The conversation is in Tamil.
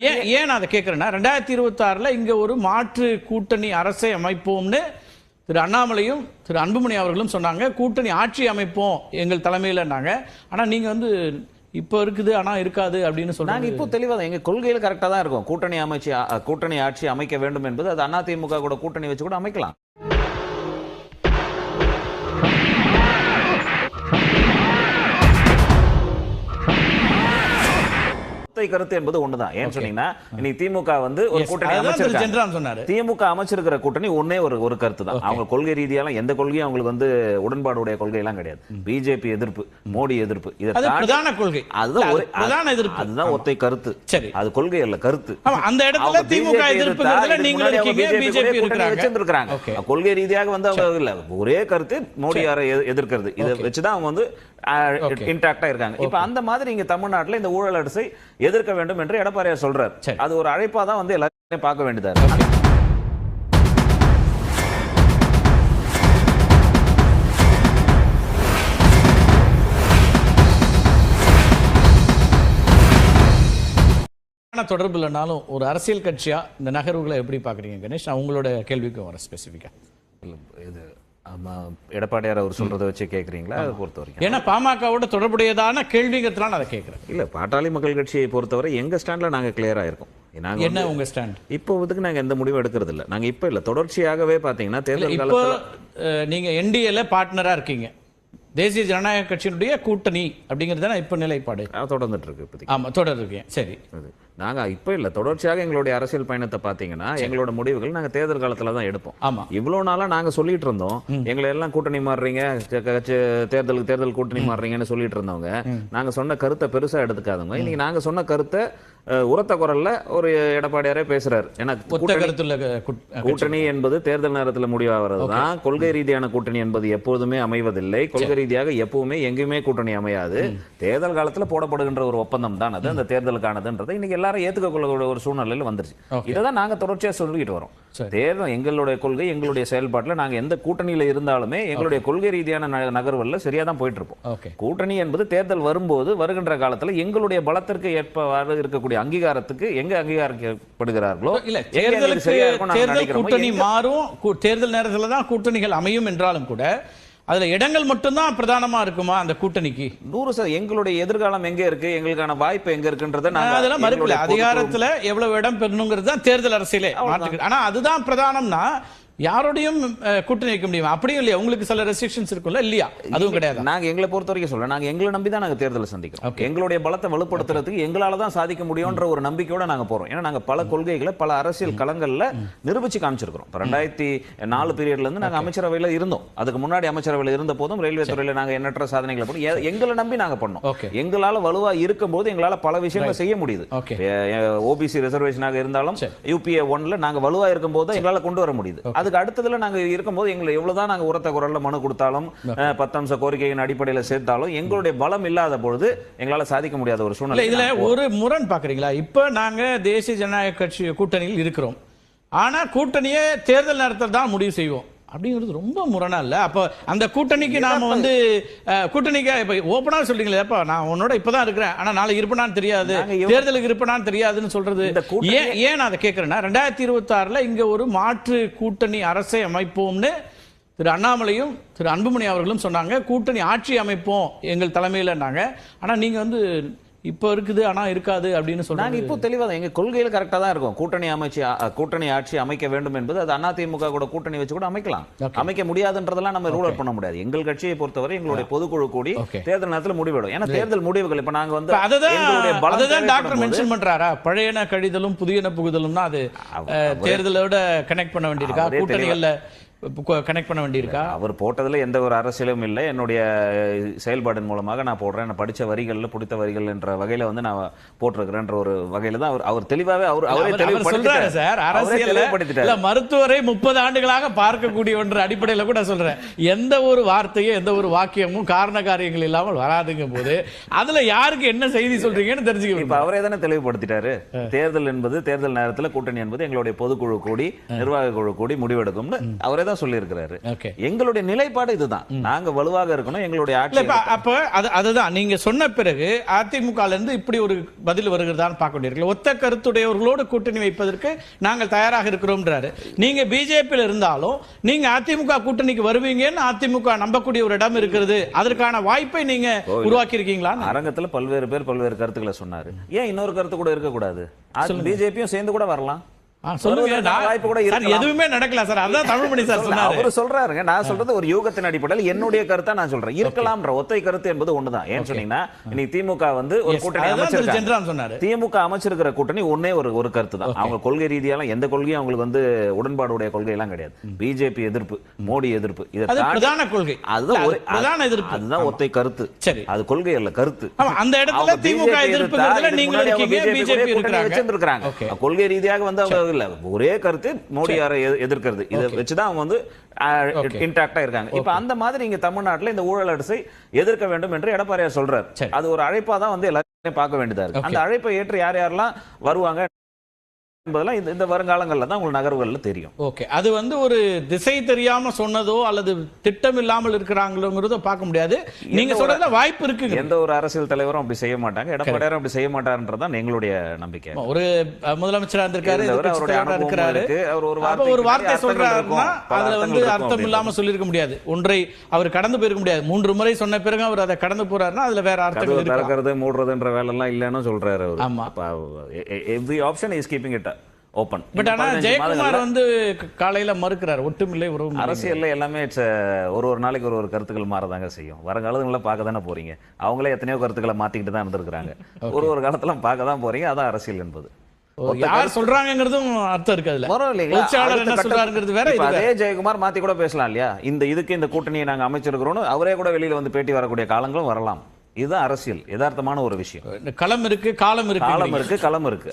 ஏன் ஏன் நான் அதை கேட்குறேன்னா ரெண்டாயிரத்தி இருபத்தாறில் இங்கே ஒரு மாற்று கூட்டணி அரசை அமைப்போம்னு திரு அண்ணாமலையும் திரு அன்புமணி அவர்களும் சொன்னாங்க. கூட்டணி ஆட்சி அமைப்போம் எங்கள் தலைமையிலன்னாங்க. ஆனால் நீங்கள் வந்து இப்போ இருக்குது ஆனால் இருக்காது அப்படின்னு சொன்னாங்க இப்போ தெளிவாக தான் கொள்கையில் கரெக்டாக தான் இருக்கும். கூட்டணி அமைச்சு கூட்டணி ஆட்சி அமைக்க வேண்டும் என்பது அது அதிமுக கூட கூட்டணி வச்சு கூட அமைக்கலாம். ஒத்தை கருத்து என்பது ஒண்ணுதான். ஏன் சொன்னீங்கன்னா இன்னைக்கு திமுக வந்து ஒரு கூட்டணி அமைச்சிருக்காங்க. திமுக அமைச்சிருக்கிற கூட்டணி ஒன்னே ஒரு ஒரு கருத்து தான் அவங்க கொள்கை ரீதியாலாம் எந்த கொள்கையும் அவங்களுக்கு வந்து உடன்பாடுடைய கொள்கை எல்லாம் கிடையாது பிஜேபி எதிர்ப்பு மோடி எதிர்ப்பு இதை பிரதான கொள்கை. அதுதான் ஒரு பிரதான எதிர்ப்பு. அதுதான் ஒத்தை கருத்து. சரி. அது கொள்கை அல்ல கருத்து. அந்த இடத்துல திமுக எதிர்ப்புங்கிறதுல நீங்க இருக்கீங்க. கொள்கை ரீதியாக வந்து அவங்க இல்ல ஒரே கருத்து மோடியாரை எ- எதிர்க்கிறது. இதை. வச்சுதான் அவங்க வந்து. இன்டாக்டா இருக்காங்க. இப்ப அந்த மாதிரி இங்க தமிழ்நாட்டுல இந்த ஊழல் அரசை எதிர்க்க வேண்டும் என்று எடப்பாடியார் சொல்றாரு. அது ஒரு அழைப்பா தான் வந்து எல்லாரையும் பார்க்க வேண்டியதா இருக்கு. தொடர்பு இல்லைனாலும் ஒரு அரசியல் கட்சியா இந்த நகர்வுகளை எப்படி பார்க்குறீங்க கணேஷ்? நான் உங்களோட கேள்விக்கு வரேன் ஸ்பெசிஃபிக்காக இது ஆமா எடப்பாடியார் அவர் சொல்றதை வச்சு கேக்குறீங்களா? அதை பொறுத்த வரைக்கும் ஏன்னா பாமகவோட தொடர்புடையதான கேள்விங்கிறதுலாம் நான் அதை கேட்குறேன் இல்ல பாட்டாளி மக்கள் கட்சியை பொறுத்தவரை எங்க ஸ்டாண்ட்ல நாங்க கிளியரா இருக்கோம் நாங்க என்ன வந்து- உங்க ஸ்டாண்ட் இப்போ இதுக்கு நாங்க எந்த முடிவும் எடுக்கிறது இல்ல நாங்க இப்ப இல்ல தொடர்ச்சியாகவே பாத்தீங்கன்னா தேர்தல் இப்போ காலத்துல அஹ், நீங்க என்டிஏல பார்ட்னரா இருக்கீங்க. தேசிய ஜனநாயக கட்சியினுடைய கூட்டணி அப்படிங்கிறது தானே இப்போ நிலைப்பாடு? தொடர்ந்துட்டு இருக்கு இப்போதைக்கு. ஆமா தொடர் இருக்கேன் சரி. அது. நாங்க இப்ப இல்ல. தொடர்ச்சியாக எங்களுடைய அரசியல் பயணத்தை பாத்தீங்கன்னா எங்களோட முடிவுகள் நாங்க தேர்தல் காலத்துல தான் எடுப்போம். ஆமா. இவ்வளவு நாளா நாங்க சொல்லிட்டு இருந்தோம். எங்களை எல்லாம் கூட்டணி மாறுறீங்க தேர்தலுக்கு தேர்தல் கூட்டணி மாறுறீங்கன்னு சொல்லிட்டு இருந்தவங்க நாங்க சொன்ன கருத்தை பெருசா எடுத்துக்காதவங்க. இன்னைக்கு நாங்க சொன்ன கருத்தை உரத்த குரல்ல ஒரு எடப்பாடியாரே பேசுறாரு. ஏன்னா கூட்டணி என்பது தேர்தல் நேரத்தில் முடிவாகிறது தான். கொள்கை ரீதியான கூட்டணி என்பது எப்போதுமே அமைவதில்லை. கொள்கை ரீதியாக எப்பவுமே எங்கேயுமே கூட்டணி அமையாது. தேர்தல் காலத்துல போடப்படுகின்ற ஒரு ஒப்பந்தம் தான் அது. அந்த தேர்தலுக்கானதுன்றது இன்னைக்கு எல்லாரும் ஏத்துக்கொள்ளக்கூடிய ஒரு சூழ்நிலையில வந்துருச்சு. இதை தான் நாங்க தொடர்ச்சியா சொல்லிட்டு வரோம். தேர்தல் எங்களுடைய கொள்கை எங்களுடைய செயல்பாட்டுல நாங்க எந்த கூட்டணியில இருந்தாலுமே எங்களுடைய கொள்கை ரீதியான ந- நகர்வுல சரியா தான் போயிட்டு இருப்போம் கூட்டணி என்பது தேர்தல் வரும்போது வருகின்ற காலத்துல எங்களுடைய பலத்திற்கு ஏற்ப இருக்கக்கூடிய அங்கீகாரத்துக்கு எங்க அங்கீகரிக்கப்படுகிறார்களோ இல்ல தேர்தலுக்கு தேர்தல் கூட்டணி மாறும். தேர்தல் நேரத்துல தான் கூட்டணிகள் அமையும் என்றாலும் கூட அதுல இடங்கள் மட்டும்தான் பிரதானமா இருக்குமா அந்த கூட்டணிக்கு? நூறு சதவீதம். எங்களுடைய எதிர்காலம் எங்க இருக்கு? எங்களுக்கான வாய்ப்பு எங்க இருக்குன்றத நாங்க அதெல்லாம் மறுக்கல. அதிகாரத்துல எவ்வளவு இடம் பெறணுங்கிறது தான் தேர்தல் அரசியலே மாற்றுக்கு ஆனா அதுதான் பிரதானம்னா யாரோடையும் கூட்டணி வைக்க முடியுமா? அப்படியும் இல்லையா? உங்களுக்கு சில ரெஸ்ட்ரிக்ஷன்ஸ் இருக்கும்ல? இல்லையா? அதுவும் கிடையாது? நாங்க எங்களை பொறுத்த வரைக்கும் சொல்ல நாங்க எங்களை நம்பி தான் நாங்க தேர்தலை சந்திக்கிறோம். எங்களுடைய பலத்தை வலுப்படுத்துறதுக்கு எங்களால தான் சாதிக்க முடியும்ன்ற ஒரு நம்பிக்கையோட நாங்க போறோம். ஏன்னா நாங்க பல கொள்கைகளை பல அரசியல் களங்கள்ல நிரூபிச்சு காமிச்சிருக்கிறோம். இப்ப ரெண்டாயிரத்தி நாலு பீரியட்ல இருந்து நாங்க அமைச்சரவையில இருந்தோம். அதுக்கு முன்னாடி அமைச்சரவையில இருந்த போதும் ரயில்வே துறையில நாங்க எண்ணற்ற சாதனைகளை பண்ணோம் எ- எங்களை நம்பி நாங்க பண்ணோம். எங்களால வலுவா இருக்கும்போது எங்களால பல விஷயங்களை செய்ய முடியுது. ஓபிசி ரிசர்வேஷனாக இருந்தாலும். யூபிஏ ஒன்ல நாங்க வலுவா இருக்கும்போது எங்களால கொண்டு வர முடியுது. அதுக்கு அடுத்ததுல நாங்க இருக்கும்போது எங்களை எவ்வளவுதான் நாங்க உரத்த குரல்ல மனு கொடுத்தாலும் அஹ், பத்து அம்ச கோரிக்கையின் அடிப்படையில சேர்த்தாலும் எங்களுடைய பலம் இல்லாத பொழுது எங்களால சாதிக்க முடியாத ஒரு சூழ்நிலை இதுல ஒரு முரண் பாக்குறீங்களா? இப்ப நாங்க தேசிய ஜனநாயக கட்சி கூட்டணியில் இருக்கிறோம். ஆனா கூட்டணியே தேர்தல் நேரத்தில் தான் முடிவு செய்வோம். அப்படிங்கிறது ரொம்ப முரணா இல்ல. அப்ப அந்த கூட்டணிக்கு நாம வந்து அஹ், கூட்டணிக்கு இப்ப ஓப்பனா சொல்றீங்களே அப்ப நான் உன்னோட இப்பதான் இருக்கிறேன். ஆனா நாளைக்கு இருப்பேனான்னு தெரியாது. தேர்தலுக்கு இருப்பேனான்னு தெரியாதுன்னு சொல்றது. ஏன் ஏன் நான் அதை கேட்கிறேன்னா ரெண்டாயிரத்தி இருபத்தி ஆறுல இங்க ஒரு மாற்று கூட்டணி அரசை அமைப்போம்னு திரு அண்ணாமலையும் திரு அன்புமணி அவர்களும் சொன்னாங்க. கூட்டணி ஆட்சி அமைப்போம் எங்கள் தலைமையிலன்னாங்க. ஆனா நீங்க வந்து இப்போ இருக்குது ஆனா இருக்காது அப்படின்னு சொன்னாங்க இப்போ தெளிவா தான் எங்க கொள்கையில கரெக்டா தான் இருக்கும். கூட்டணி அமைச்சு கூட்டணி ஆட்சி அமைக்க வேண்டும் என்பது அது அதிமுக கூட கூட்டணி வச்சு கூட அமைக்கலாம். அமைக்க முடியாதுன்றதெல்லாம் நம்ம ரூல் அவுட் பண்ண முடியாது. எங்கள் கட்சியை பொறுத்தவரை எங்களுடைய பொதுக்குழு கூடி. தேர்தல் நேரத்துல முடிவெடும். ஏன்னா தேர்தல் முடிவுகள் இப்ப நாங்க வந்து அததான் டாக்டர் மென்ஷன் பண்றாரா? பழையன கழிதலும் புதியன புகுதலும்னா அது தேர்தலோட கனெக்ட் பண்ண வேண்டியிருக்கா? கூட்டணிகள்ல கனெக்ட் பண்ண வேண்டியிருக்கா? அவர் போட்டதுல எந்த ஒரு அரசியலும் இல்லை. என்னுடைய செயல்பாடின் மூலமாக நான் போடுறேன். நான் படிச்ச வரிகள்ல பிடித்த வரிகள் என்ற வகையில வந்து நான் போட்டிருக்கிறேன்ற ஒரு வகையில தான் அவர் அவர் தெளிவாவே அவர் அவரே தெளிவுபடுத்திட்டார். சார் இல்ல மருத்துவரை முப்பது ஆண்டுகளாக பார்க்கக்கூடிய ஒன்று அடிப்படையில கூட சொல்றேன். எந்த ஒரு வார்த்தையும் எந்த ஒரு வாக்கியமும் காரண காரியங்கள் இல்லாமல் வராதுங்கும் போது அதுல யாருக்கு என்ன செய்தி சொல்றீங்கன்னு தெரிஞ்சுக்க இப்ப. அவரே தானே தெளிவுபடுத்திட்டாரு? தேர்தல் என்பது தேர்தல் நேரத்துல கூட்டணி என்பது எங்களுடைய பொதுக்குழு கூடி நிர்வாக குழு கூடி முடிவெடுக்கும்னு அவரே தான் சொல்லியிருக்கிறாரு. எங்களுடைய நிலைப்பாடு இதுதான். நாங்க வலுவாக இருக்கணும் எங்களுடைய ஆட்சி அப்ப அது அதுதான். நீங்க சொன்ன பிறகு அதிமுக இருந்து இப்படி ஒரு பதில் வருகிறதான்னு பார்க்க வேண்டியிருக்கு ஒத்த கருத்துடையவர்களோடு கூட்டணி வைப்பதற்கு நாங்கள் தயாராக இருக்கிறோம்ன்றாரு. நீங்க பிஜேபியில் இருந்தாலும் நீங்க அதிமுக கூட்டணிக்கு வருவீங்கன்னு அதிமுக நம்பக்கூடிய ஒரு இடம் இருக்கிறது. அதற்கான வாய்ப்பை நீங்க உருவாக்கி இருக்கீங்களா அரங்கத்துல பல்வேறு பேர் பல்வேறு கருத்துக்களை சொன்னாரு. ஏன் இன்னொரு கருத்து கூட இருக்கக்கூடாது? பிஜேபியும் சேர்ந்து கூட வரலாம். நான்- வாய்ப்பு கூட சார், இருக்கலாம். எதுவுமே நடக்கல சார். அதான் தமிழ்மணி சார் சொன்னாரு. அவரு சொல்றாருங்க. நான் சொல்றது ஒரு யூகத்தின் அடிப்படையில். என்னுடைய கருத்தா நான் சொல்றேன். இருக்கலாம்ன்ற ஒத்தை கருத்து என்பது ஒண்ணுதான். சொன்னீங்கன்னா இன்னைக்கு திமுக வந்து ஒரு கூட்டணி அமைச்சிருக்காங்க. அமைச்சிருக்கிற கூட்டணி ஒன்னே ஒரு ஒரு கருத்து தான் அவங்க கொள்கை ரீதியாலாம் எந்த கொள்கையும் அவங்களுக்கு வந்து உடன்பாடுடைய கொள்கை எல்லாம் கிடையாது பிஜேபி எதிர்ப்பு மோடி எதிர்ப்பு இதை பிரதான கொள்கை. அதுதான் எதிர்ப்பு. அதுதான் ஒத்தை கருத்து. சரி. அது கொள்கை அல்ல கருத்து. அந்த இடத்துல திமுக BJP எதிர்ப்புங்கிறதுல எதிர்த்தா, இதுக்கு நீங்க முன்னாடி அவங்க இருக்கீங்க, BJP BJP கூட்டணி இருக்கிறாங்க. வச்சிருந்திருக்காங்க. Okay. கொள்கை ரீதியாக வந்து அவங்க இல்ல ஒரே கருத்து மோடியாரை எதிர்- எதிர்க்கிறது இதை. வச்சுதான் அவங்க வந்து. இன்டாக்டா இருக்காங்க இப்ப அந்த மாதிரி இங்க தமிழ்நாட்டுல இந்த ஊழல் அரசை எதிர்க்க வேண்டும் என்று எடப்பாடியார் சொல்றாரு. அது ஒரு அழைப்பா தான் வந்து எல்லாரும் பார்க்க வேண்டியதா இருக்கு. அந்த அழைப்பை ஏற்று யார் யாரெல்லாம் வருவாங்க என்பதெல்லாம் இந்த- இந்த வருங்காலங்கள்ல தான் உங்களுக்கு நகர்வுகள்ல தெரியும். ஓகே. அது வந்து ஒரு திசை தெரியாம சொன்னதோ அல்லது திட்டம் இல்லாமல் இருக்கிறாங்களோங்கிறதோ பார்க்க முடியாது. நீங்க சொல்றதுல வாய்ப்பு இருக்குங்க. எந்த ஒரு அரசியல் தலைவரும் அப்படி செய்ய மாட்டாங்க. எடப்பாடியாரும் அப்படி செய்ய மாட்டாருன்றதான் எங்களுடைய நம்பிக்கை. ஒரு அஹ், முதலமைச்சரா இருந்திருக்காரு அவருடைய இருக்கிறாரு. இருக்கு. அவர் ஒரு வார்த்தைக்கு ஒரு வார்த்தை சொல்றாருன்னா அதுல வந்து அர்த்தம் இருக்கும் இல்லாம சொல்லியிருக்க முடியாது. ஒன்றை அவர் கடந்து போயிருக்க முடியாது. மூன்று முறை சொன்ன பிறகு அவர் அதை கடந்து போறாருன்னா அதுல வேற இருக்கு? திறக்கிறது மூடுறதுன்ற வேலை எல்லாம் இல்லைன்னு சொல்றாரு அவரு. ஆமா. Every option is keeping it open but ஆனா ஜெயக்குமார் வந்து காலையில மறுக்கிறார் ஒட்டுமில்லை உறவு. அரசியல்ல எல்லாமே a- ஒரு ஒரு நாளைக்கு ஒரு ஒரு கருத்துக்கள் மாறதாங்க செய்யும். வருங்காலத்துல பார்க்க தானே போறீங்க. அவங்களே எத்தனையோ கருத்துக்களை மாத்திக்கிட்டு தான் இருந்திருக்காங்க ஒரு ஒரு காலத்துல பார்க்க தான் போறீங்க. அதான் அரசியல் என்பது. யார் சொல்றாங்கங்கிறதும் அர்த்தம் இருக்கு அதுல வரும் இல்லைங்களா? பொதுச்செயலாளர் அடுத்த என்ன சொல்றாருங்கிறது வேற. அதே ஜெயக்குமார் மாத்தி கூட பேசலாம் இல்லையா? இந்த இதுக்கு இந்த கூட்டணியை நாங்க அமைச்சிருக்கிறோம் அவரே கூட வெளியில வந்து பேட்டி வரக்கூடிய காலங்களும் வரலாம். இதுதான் அரசியல் யதார்த்தமான ஒரு விஷயம். களம் இருக்கு காலம் இருக்கு காலம் இருக்கு களம் இருக்கு.